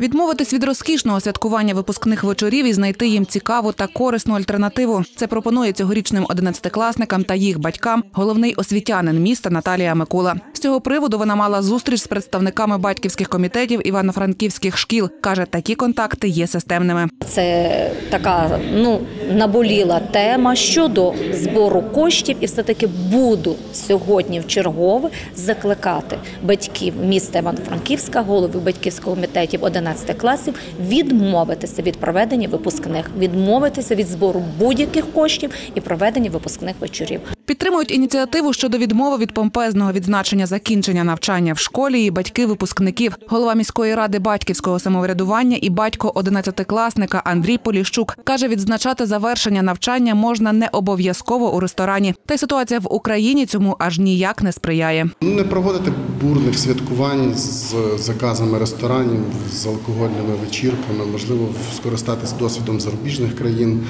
Відмовитись від розкішного святкування випускних вечорів і знайти їм цікаву та корисну альтернативу. Це пропонує цьогорічним одинадцятикласникам та їх батькам головний освітянин міста Наталія Микола. З цього приводу вона мала зустріч з представниками батьківських комітетів івано-франківських шкіл. каже, такі контакти є системними. Це така ну наболіла тема щодо збору коштів, і все таки буду сьогодні в чергове закликати батьків міста Івано-Франківська, голови батьківських комітетів 11 класів відмовитися від проведення випускних, відмовитися від збору будь-яких коштів і проведення випускних вечорів. Підтримують ініціативу щодо відмови від помпезного відзначення закінчення навчання в школі і батьки випускників. Голова міської ради батьківського самоврядування і батько одинадцятикласника Андрій Поліщук каже, відзначати завершення навчання можна не обов'язково у ресторані. Та й ситуація в Україні цьому аж ніяк не сприяє. Ну, Не проводити бурних святкувань з заказами ресторанів, з алкогольними вечірками, можливо, скористатися досвідом зарубіжних країн,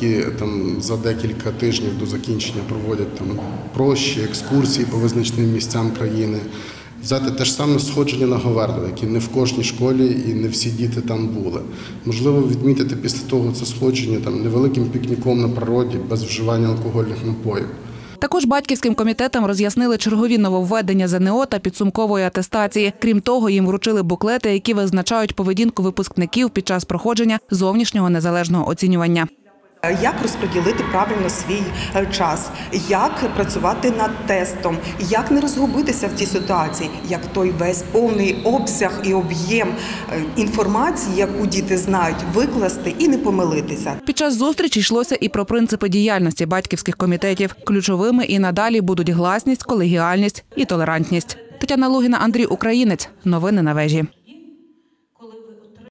які там за декілька тижнів до закінчення проводять там прощі, екскурсії по визначеним місцям країни. Взяти те ж саме сходження на Говерло, які не в кожній школі і не всі діти там були. Можливо, відмітити після того це сходження там невеликим пікніком на природі без вживання алкогольних напоїв. Також батьківським комітетам роз'яснили чергові нововведення ЗНО та підсумкової атестації. Крім того, їм вручили буклети, які визначають поведінку випускників під час проходження зовнішнього незалежного оцінювання. Як розподілити правильно свій е, час, як працювати над тестом, як не розгубитися в тій ситуації, як той весь повний обсяг і об'єм е, інформації, яку діти знають, викласти і не помилитися. Під час зустрічі йшлося і про принципи діяльності батьківських комітетів. Ключовими і надалі будуть гласність, колегіальність і толерантність. Тетяна Лугіна, Андрій Українець. Новини на вежі.